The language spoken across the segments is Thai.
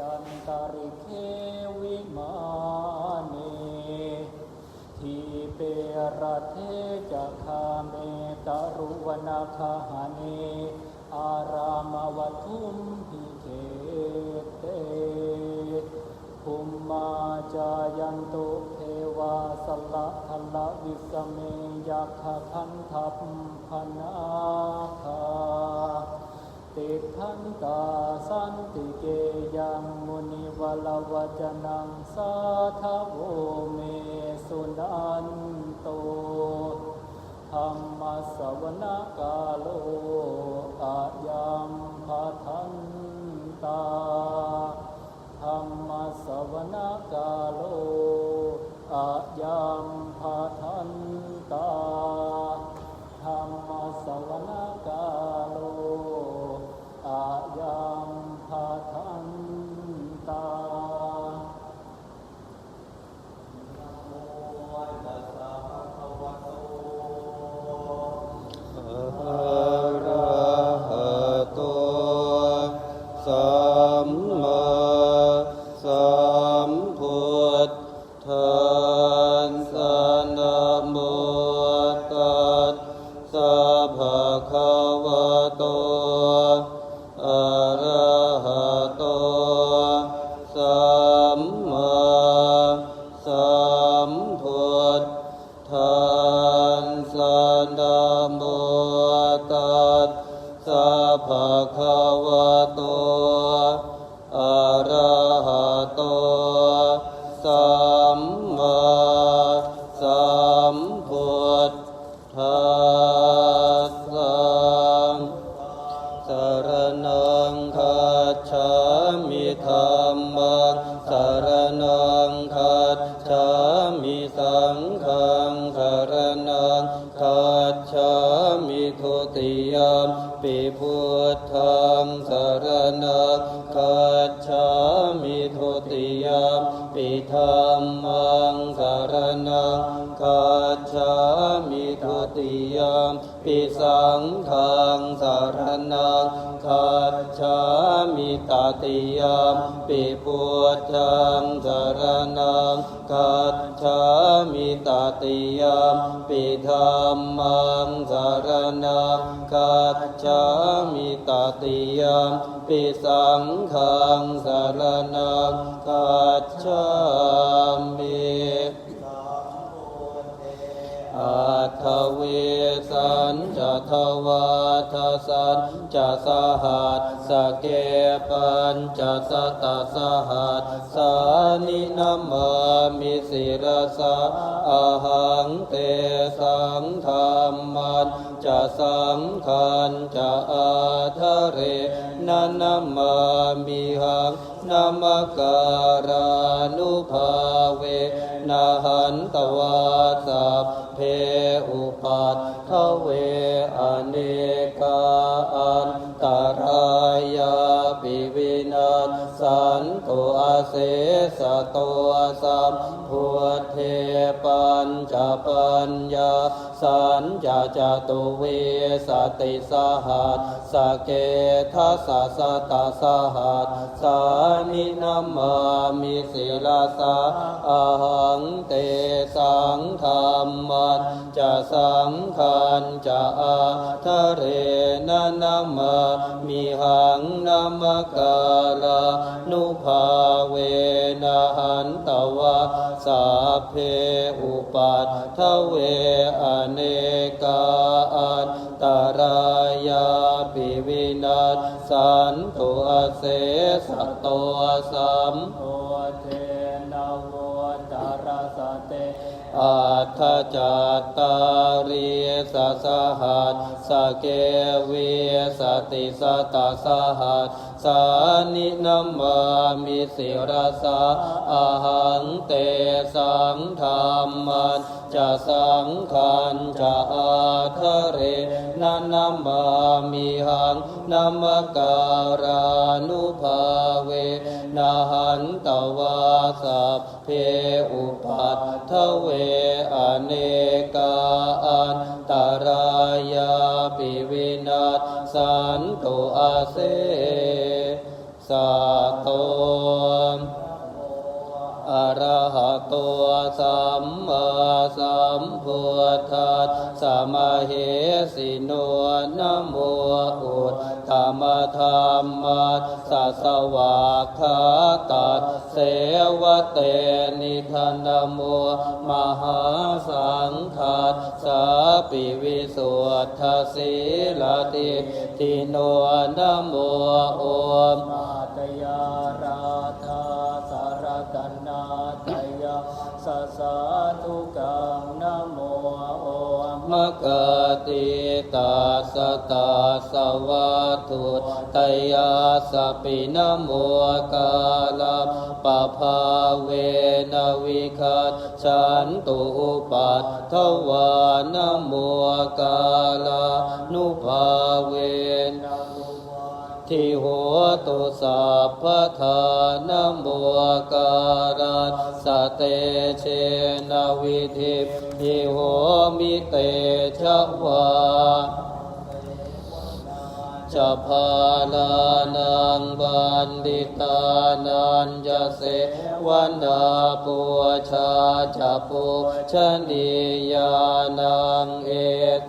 จันตริเควิมาเนทีเปรเทจะคาเมตารุวนาคาหาเนอารามวัทุมพิเกเตภูมมาจายันตุเทวาสละทละวิสเมยัคคันทัพพนาคา ติทันตาสันติเกยังมุนิวลวจนังสาทโวเมสุนันโตธรรมสวนากาโลอายังพาทันตาธรรมสวนาคาโลอา ติยมปิธรรมังสารนังกัจจามิตติยมปิสังฆังสารนังกัจจามิ อัทเวสันจะทวาทสันจะสหัสสเกปัญจะสตสหัสสานินามามิสิรสะอาหังเตสังธรรมัน จะสังขันจะอาทะเรนันามามิหังนามการานุภาเวนะหันตวาสัพเพอุปัตทเวอเนกาอันตรายา สันตุอาเสสะตัวสัมพุทเทปัญจปัญญาสัญจจตุเวสติสหัสสเกทัสสะตาสหัสสานินามามิสิลาสาอหังเตสังธรรมันจะสังขันจะอาทะเรนะนามามิหังนามกาลานุภาเวนะหันตวะสัพเพอุปัตถเวอเนกาอันตรายาปิวินัสสันตุอเสสะโตสัมโอเทนะโวตาราสเตอัฏฐจัตตาริสสหัสสเกวิ สติสตาสหัสสานินามามิสิรสาอาหังเตสังธรรมันจะสังขันจะอาทะเรนันามามิหังนามการานุภาเวนะหันตวาสัพเพอุปัตถเวอเนกาอันตรายา สันตุอาเซสสะโตอะระหะโตสัมมาสัมพุทธัสสะมะเหสิโนนะโมอุต ตมธรรมะสัสสวะคาตัสเสวะเตนิทันโมมหาสังฆัสสะปิวิสุทธสีลติทิโนนโมโอมาตยาราธาสารกันนาตยาสสาธุกังนะโมโอ มะกติตาสตาสวัตุตยาสปินโมกาลาปภาเวนวิคัตฉันตุปัตถวานโมกาลานุภาเวน ทิโหตุสัพพทานโมการัสสเตเชนวิธิทิโหมิเตชวา จพาลานังบันดิตานันจะเสวนาปูชาจะปูชนียานังเอ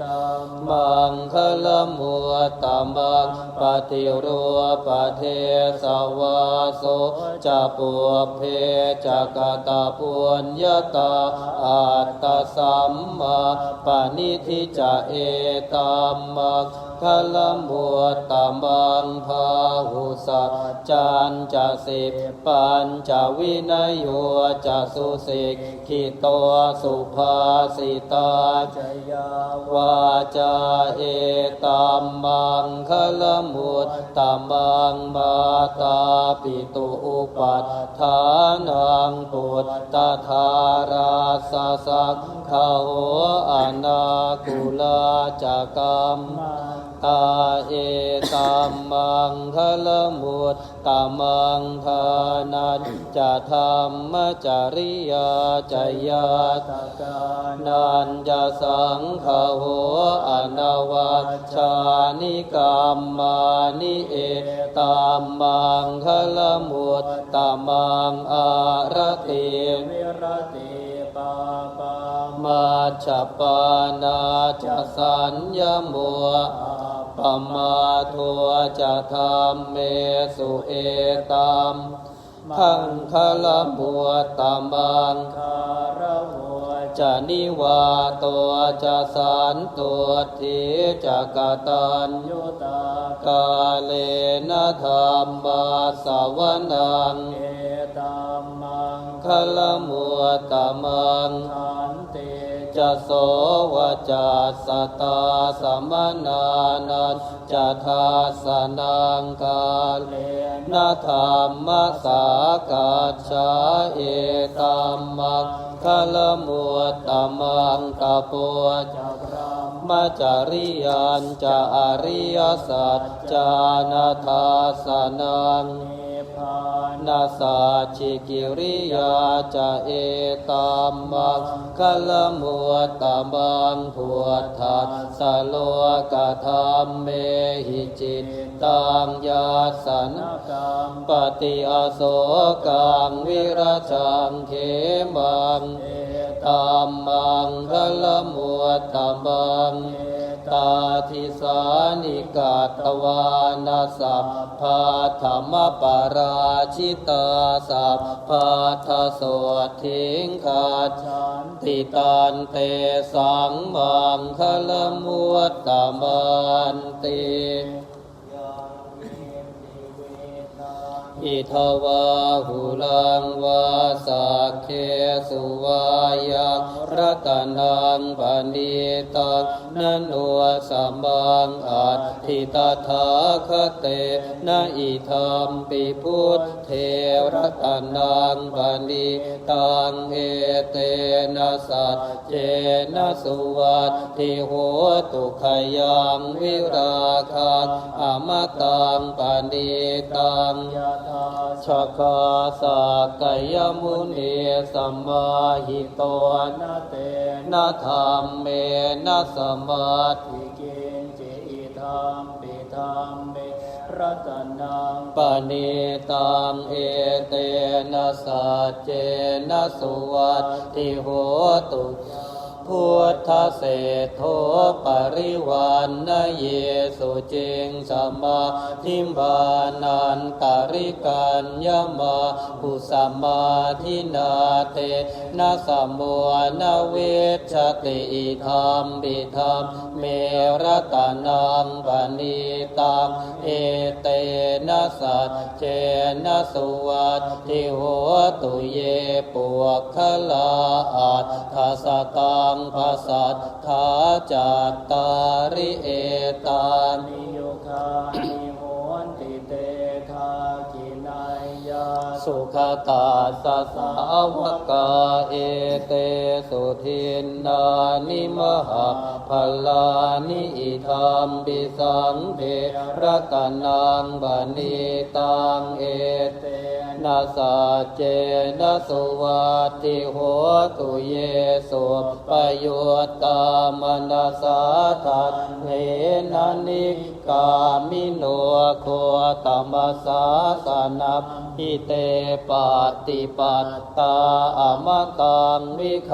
ตัมมังคลมัวตมังปฏิรัวปะเทสวาโสจะปูเพจะกตาปุญญาตาอัตตสัมมาปณิทิจะเอตัมมัง คลมัวตมังพาหุสัจจันจะสิบปัญจวินัยโยจะสุสิกขิโตสุภาสิตาจยาวาจาเอตัมมังคลมุตตมังมาตาปิตุอุปัฏฐานังปุตตะธาราสสักขาโหอนาคุลาจักรรม ตาเอตัมมังคลมุตตมังทานันจะธรรมจริยาจยาตากานันจะสังขโหอนวัชชานิกรรมานิเอตัมมังคลมุตตมังอารติวิรติปาปามาชปานาจะสัญญมัว ปมาทัวจะธรรมเมสุเอตัมขังคละบัวตามังคารหัวจะนิวาตัวจะสารตัวทีจะกตัญยุตากาเลนะธรรมบาสาวนังเอตัมมังคละมัวตามังขัน จะโสวจัสตาสมนานันจะทาสนังกาเลนะธรรมสากัจฉาเอตัมมังคลมัวตมังกะปัวจักรัมาจาริยันจะอริยสัจจานาทาสนังนิพพา นาสาชิกิริยาจะเอตัมมังคลมัวตามังพุทธัสสโลกธรรมเมหิจิตตังยาสนนปฏิอโศกังวิราชังเขมังตัมมังคลมัวตามัง ตาทิสานิกาตวานาสัพพาธรรมปาราชิตาสัพพาทโสทิงขาจันติตันเตสังมังคลมวตตมันติ อิทวาหุลังวาสักเคสุวายังรัตนังปณิตังนันโนสัมบังอัตถิตถาคเตนะอิธรรมปิพุทธเทรัตนังปณิตังเอเตนะสัจเจนะสุวัตถิโหตุขยังวิราคังอมตังปณิตังยะชะคาสกยมุนีสัมมาหิโตนาเตนะธรรมเมนะสมาธิทิกินจิอิธรรมปิธรรมเมรรตนังปณิตังเอเตนะสัจเจนะสุวัตติโหตุ พุทธเศรษโทปริวันนเยสุจิงสมาธิมบานันตาริกันยมาปุสมาธินาเตนะสมุนเวชติอิธรรมบิธรรมเมรตานังปณิตังเอเตนะสัจเจนะสุวัตติโหตุเยปวกขลาอัตถสตังภาสัทธาจัตตาริเอตานิโยคานิโหนติเตทากินายาสุขตาสสาวกาเอเตสุทินนานิมหาพลานิอิธรรมบิสังเทรตนังบานิตังเอเต นะสาเจนะสุวัติโหตุเยสุปโยตตามนัสสาทัตเนนานิ กามิโนโคตมัสสาสนับพิเตปาติปัตตาอมตังวิไค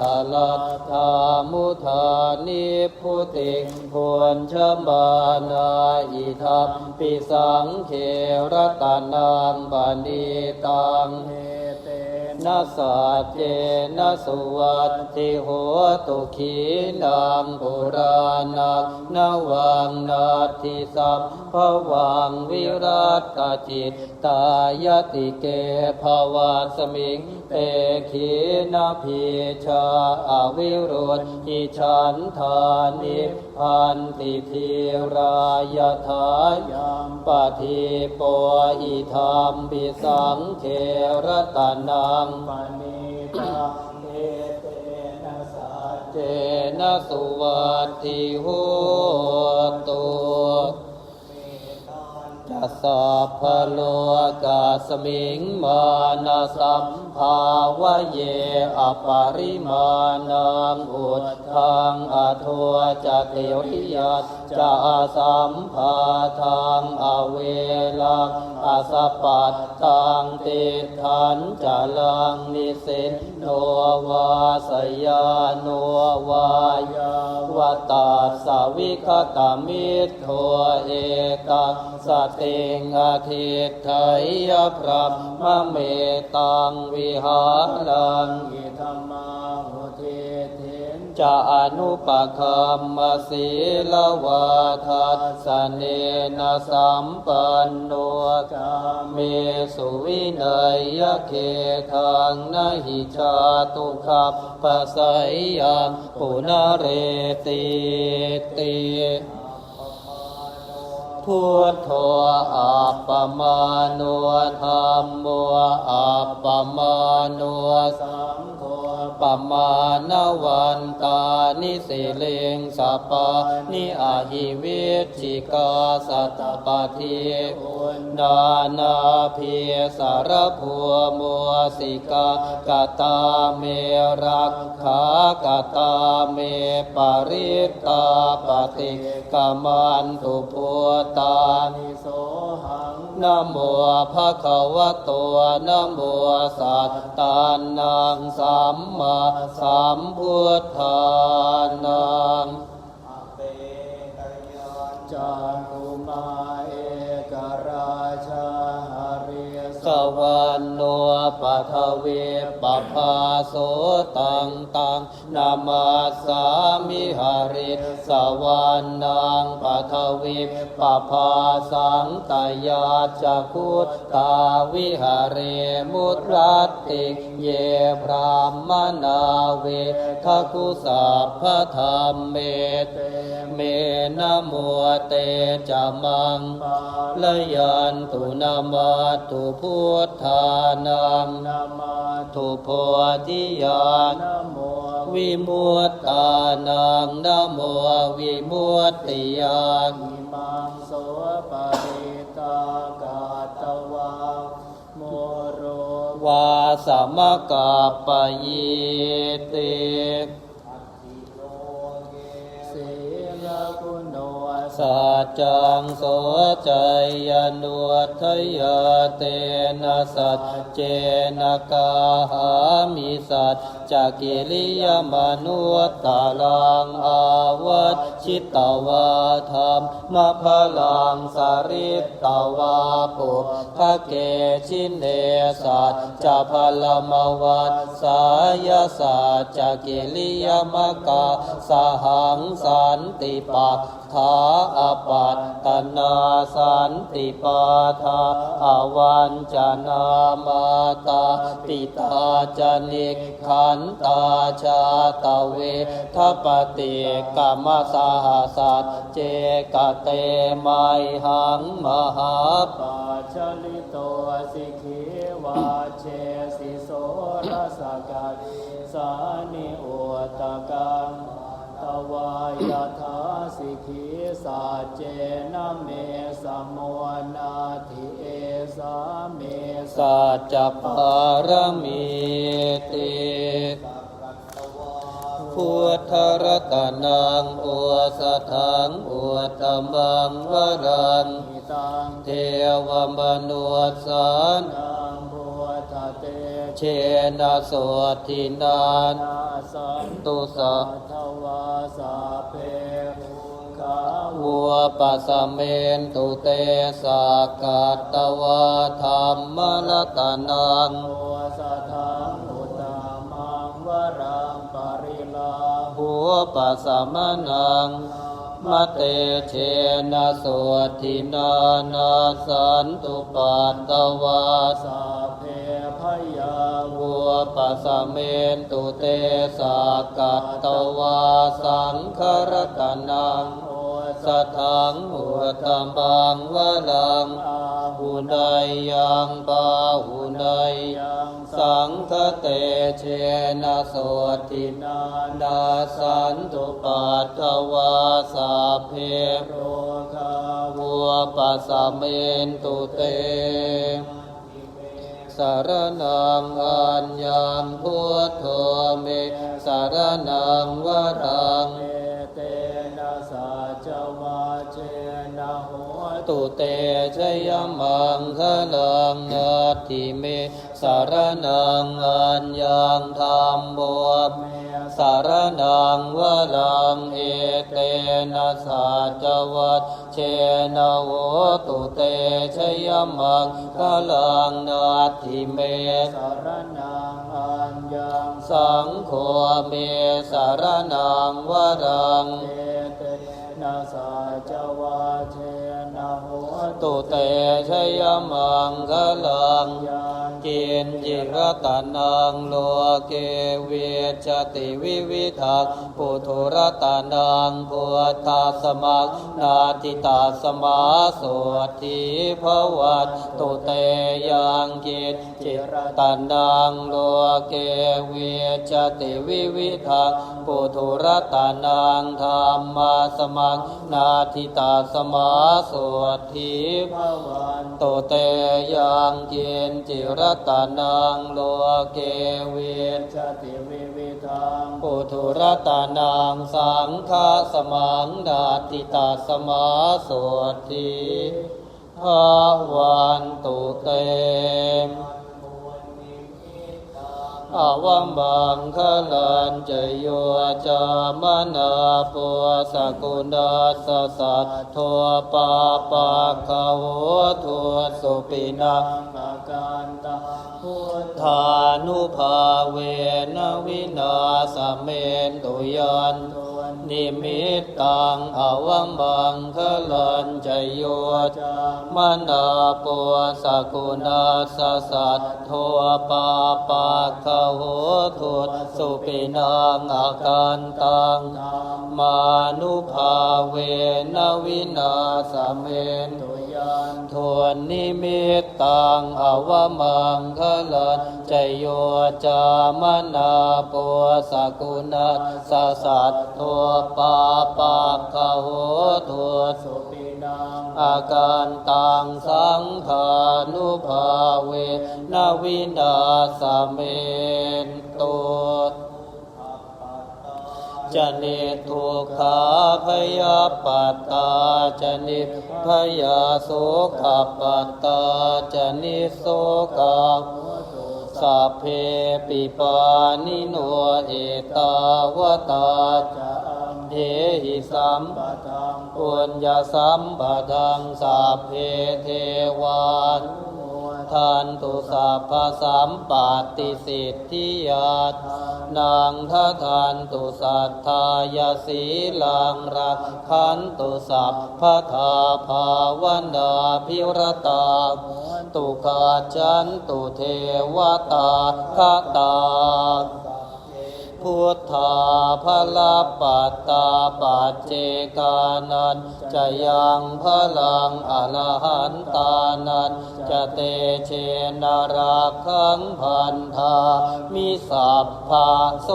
หลัตถามุธานิพุติพวนชมานาอิทัมปิสังเขรตานังปณิตังเอเต นัสสัจเจนะสุวัตติโหตุขีนังปุรานังนวังนาทิสัพพวังวิรัตจิตตายติเกภวาสมิงเตขีนาพีชาอวิรุธอิฉันธานิ พันติทีรายทายามปฏิโปอิธรรมปิสังเทรตานังปณิตังเอเตนะสัจเจนะสุวัติโหตุ สัพพโลกาสมิงมานาสัมภาวะเยอปาริมาณังอุดทธังอโทจะเทวิยัสจะสัมภาทังอเวลัง สปปัตตังติทันจะลังนิสินโนวาสยาโนวายาวตาสวิคตามิตโทเอกังสติงอาทิตไทยพระมเมตังวิหารังอิธรรมา จะอนุปคัมมศีลวาทัสเนนะสัมปันโนกาเมสุวินัยยะเคทังนหิชาตุขับปะไสยยังปุนาเรติติพุทโธอัปปมาโนธรรมโมอัปปมาโนสัสังโฆ ปมาณวันตานิสิเลงสปปานิอาหิเวชิกาสัตตปะเทีนานาเพิสารพัวมัวสิกากตาเมรักขากตาเมปริตตาปฏิกามันตุปัวตานิโสหัง นะโมภะคะวะโตนะโมสัตตานังสัมมาสัมพุทธานังอเปกยจารุมา เรียสวันโนปัทเวปภาโสตังตังนามาสามิหาริสวันนังปัทเวปภาสังตายาจักขุตตาวิหาเรมุตรัตติเยพรามนาเวทคุสัพธรรมเมเตเมนะโมเตจมังปาลยันตุนามาตุพุทธานังนามาตุโพธิญานะโมวิมุตตานังนะโมวิมุตติญาณอิมังโสปะริตากาตวาโมโรวาสมกาปยิติ สัจจังโสใจยนุทยาเตนะสัจเจนะกาหามิสัจจกิริยมนุตตาลังอาวัต ชิตตวาธรรมมะพลังสาริตตวาปุพะเกชินเนสัจจะพลมวัตสายสัจจกิริยมกาสหังสันติปัฏฐาอปัตตนาสันติปาทาอวันจนามาตาปิตาจนิกขันตาชาตเวทปติกรรมสหสัตเจกเตไมหังมหาปัจจลิโตสิกขีวาเชสิโสรสกัสสานิโอตกังตวายทาสิกขีสัจเจนเมสมโมนาทิเอสาเมสสัจจปารมีติ พุทธรัตนังอุสถังอุตมังวรังเทวมนุษสานนังพุทธเตเชนะโสทินานาสันตุสะทวาสาเพขาวัวปัสเมนตุเตสากัตตวาธรรมรตนังโอสะทั ปัสมนังมะเตเชนะโสทินานาสันตุปัตตวาสาเพพยาวัวปัสเมนตุเตสากัตตวาสังครตนังโอสัทธังหัวตัมบังวะลังอาหุนายยังปาหุนายยัง สังคเตเชนะโสทินานาสันตุปัตตวาสาเพโรคาวัวปัสเมนตุเตสารนังอัญญังพุทโธเมสารนังวรังเอ ตุเตชยมังคลังนาทิเมสารนังอัญญังธรรมโมเมสารนังวลังเอเตนะสัจวัตเชนะโวตุเตชยมังคลังนาทิเมสารนังอัญญังสังโฆเมสารนังวรังเอเตนะสัจวาเช ตุเตชยมังคลังกินจิรตานังโลเกเวจติวิวิทักปุถุรตานังพุทธาสมักนาทิตาสมาโสทิภวัตตุเตยังกินจิรตานังโลเกเวจติวิวิทักปุถุรตานังธรรมาสมักนาทิตาสมาโสทิภวันโตเตยังเกียนจิรตานังโลเกเวชติวิวิทังปุถุรตานังสังฆาสมังดาติตาสมาสวดทีภาวันตุเต อาวัมบังคลันจโยจามนาปัวสกุณาสสัตทัวปาปะคะโวทัวสุปินาอาการตาพุทธานุภาเวนวินาสเมนตุยันตัว นิมิตตังอวัมบังคลันจโยจามนาปัวสกุณาสสัตทัวปาปาคะโหทุตสุปินังอาการตังมานุภาเวนวินาสเมนตุยนทวนนิมิตตังอวมังคลันจโยจามนาปัวสกุณาสสัตทัวปาปะคโหทุสุปินังอาการตังสังขานุภาเว นวินาสเมนตุ จนิทุกขาพยาปัตตาจนิพยาโสกปัตตาจนิโสกาสัพเพปิปานิโนเอตาวตาจะอัมเทหิสัมปทังปุญญสัมปทังสัพเพเทวาโทานตุสัพพสัมปาติสิทธิยาตนางทัทันตุสัทธายสีลังรักขันตุสัพพทาภาวันดาพิรตาตุกาจันตุเทวตาคตา พุทธาภลปัตตาปัจเจกานันจะยังพลังอรหันตานันจะเตเชนาราคังพันธามิสัพพาโส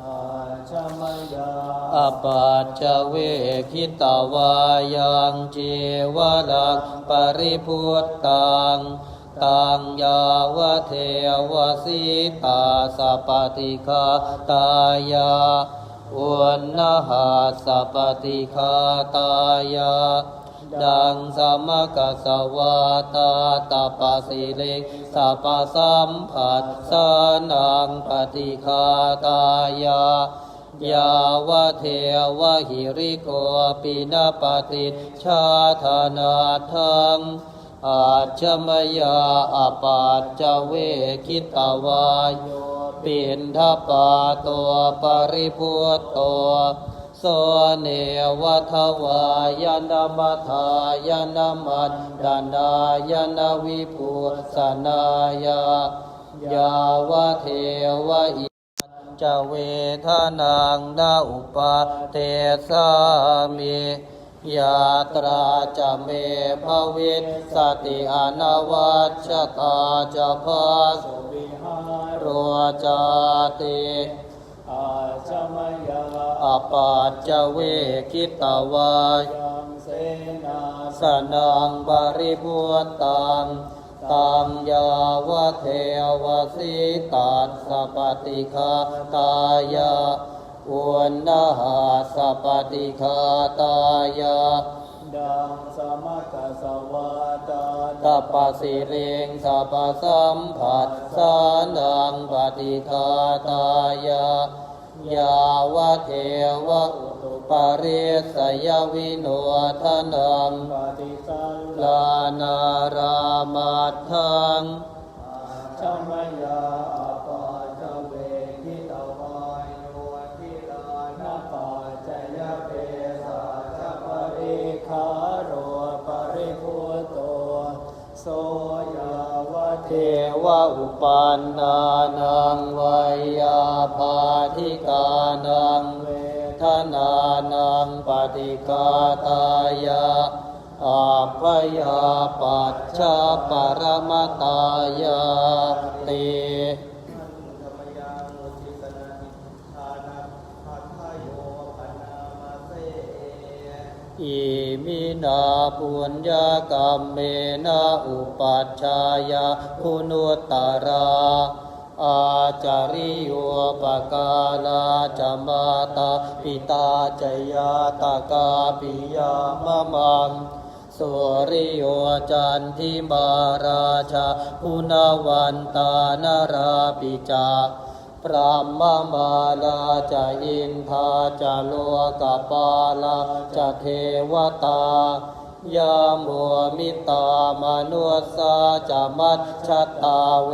อาชมยา อปัจจเวคิตาวายังเจวรักปริพุตตังตังยาวเทวสิตาสปฏิคาตายาอุณนหาสปฏิคาตายาดังสมกัสวาตาตาปสิเลสัพพสัมผัสสนังปฏิคาตายา ยาวะเทวะหิริโกปินาปฏิชาธานาทังอาชมยาอปัจจเวคิตวายโยปินทปาตัวปริพุตตัวโสเนวทวายนมัทายนมัดดานายนวิภูสนายายาวเทวะอิ จเวทนางนาอุปาเทสามิยาตราจะเมภวิสติอนวัชตาจะพาสุวิหารโรจาติอาชมยาอปัจจเวคิตวายังเสนาสนังบริบุตตัง ตังยาวะเทวสิตัสสปฏิคาตายาอุณนหาสปฏิคาตายาดังสมกัสสวาตาตัปปสิเริงสัพพสัมผัสสานังปฏิคาตายา ยาวะเทวะปริสยวิโนทนังปฏิสันลานารามัทธังชมยาอปาจเวทิตวายโยทิลานาปาจยเปสาจปริคาโรปริพุโตโสยาวะเท วะอุปันนานังวยาภาธิกานังเวทนานังปฏิกาตายาอาภยาปัจชาปรมตายาติ ธรรมยังอุทิศนานิทานัพัทธโยปนามาเส อิมินาปุญญากรรมเมนะอุปัชฌายาคุณุตตราอาจาริโยปกาลาจมาตาปิตาจยาตากาปิยามะมังสุริโยจันทิมาราชาคุณวันตานาราปิจา พระมมาลาจะอินทาจะโลกปาลาจะเทวตายามัวมิตามนุสสาจะมัจฉตาเว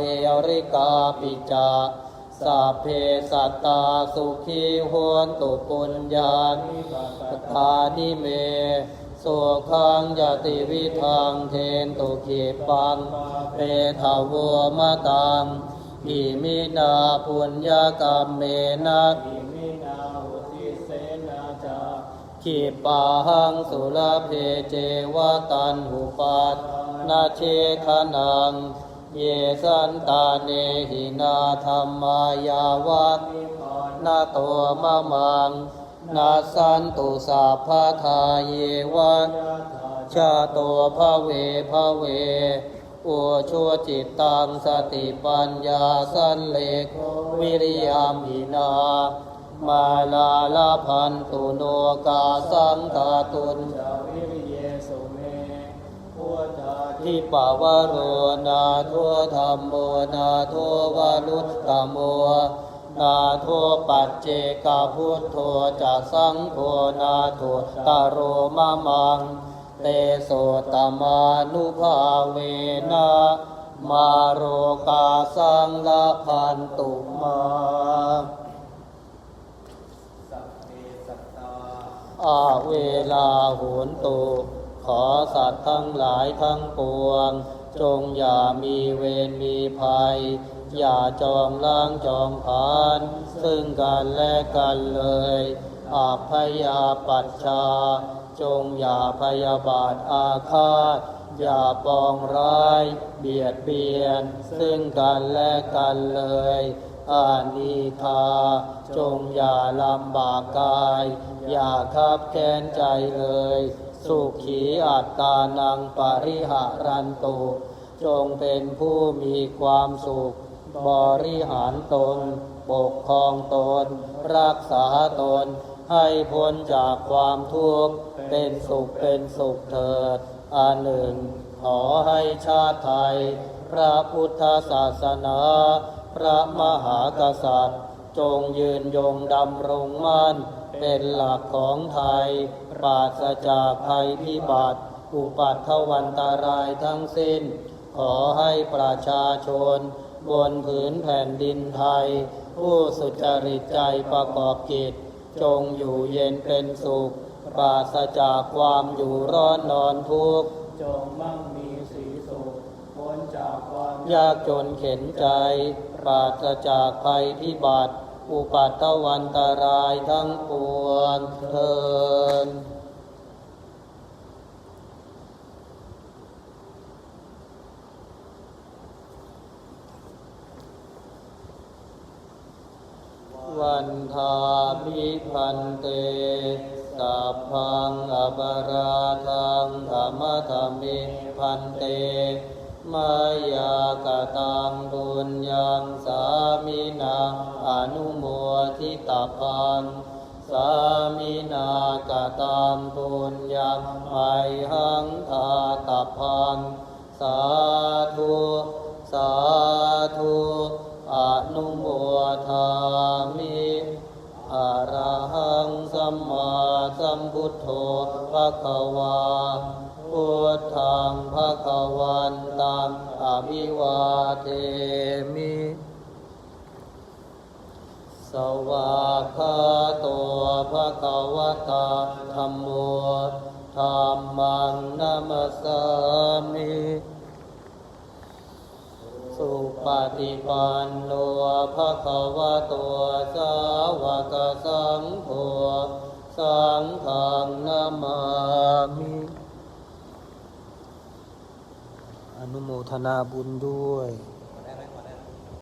ริกาปิจาสัพเพสัตตาสุขีหวนตุปุญญาตานิเมสุขังยติวิทังเทนตุขีปังเปทาวัวมะตัง อิมินาปุญญากรรมเมนะอิมินาอุทิเสนาจาขีปาหังสุรเพเจวตันหุปัตนาเชขนัง เยสันตาเนหินาธรรมายาวะนานาตัวมะมัง นาสันตุสัพทาเยวะยะถาชาโตภาเวภาเว อุชัวจิตตังสติปัญญาสันเลกวิริยามินามาลาลาพันตุโนกาสังกาตุนจาวิริเยสุเมพุทธาทิทิปาวโรนาทัวธรรมโมนาทัววารุตตโมนาทัวปัจเจกาพุทโธจะสังโฆนาทัวตาโรมะมัง เตโสตมานุภาเวนะมาโรกาสังลพันตุมาอาเวลาโหนตุขอสัตว์ทั้งหลายทั้งปวง จงอย่ามีเวรมีภัย อย่าจองล้างจองผาน ซึ่งกันและกันเลยอาพยาปัชชา จงอย่าพยาบาทอาฆาต อย่าปองร้าย เบียดเบียน ซึ่งกันและกันเลยอานิคาจงอย่าลำบากกาย อย่าคับแค้นใจเลย สุขีอัตตานังปริหารันตุ จงเป็นผู้มีความสุข บริหารตน ปกครองตน รักษาตน ให้พ้นจากความทุกข์ เป็นสุขเป็นสุขเถิดอันหนึ่ง ขอให้ชาติไทย พระพุทธศาสนา พระมหากษัตริย์ จงยืนยงดำรงมั่น เป็นหลักของไทย ปราศจากภัยพิบัติ อุปัตถวันตารายทั้งสิ้น ขอให้ประชาชน บนผืนแผ่นดินไทย ผู้สุจริตใจประกอบกิจ จงอยู่เย็นเป็นสุข ปราศจากความอยู่ร้อนนอนทุกข์จงมั่งมีสีสุขพ้นจากความยากจนเข็นใจ ปราศจากภัยพิบัติ อุปัตตวันตรายทั้งปวงเทินวันทาพิพันเต สัพพังอปาราทังธรรมธรรมิพันเตมายากตังบุญยังสามินาอนุโมทิตาพังสามินากตังบุญยังไมหังทาตาพังสาธุสาธุอนุโมทามิ สัมมาสัมพุทโธภะคะวาพุทธังภะคะวันตังอภิวาเทมิ สวากขาโตภะคะวะตาธัมโมธัมมังนัมสสามิ สุปฏิปันโนภะคะวะโตสาวกสังโฆสังฆังนามามิอนุโมทนาบุญด้วย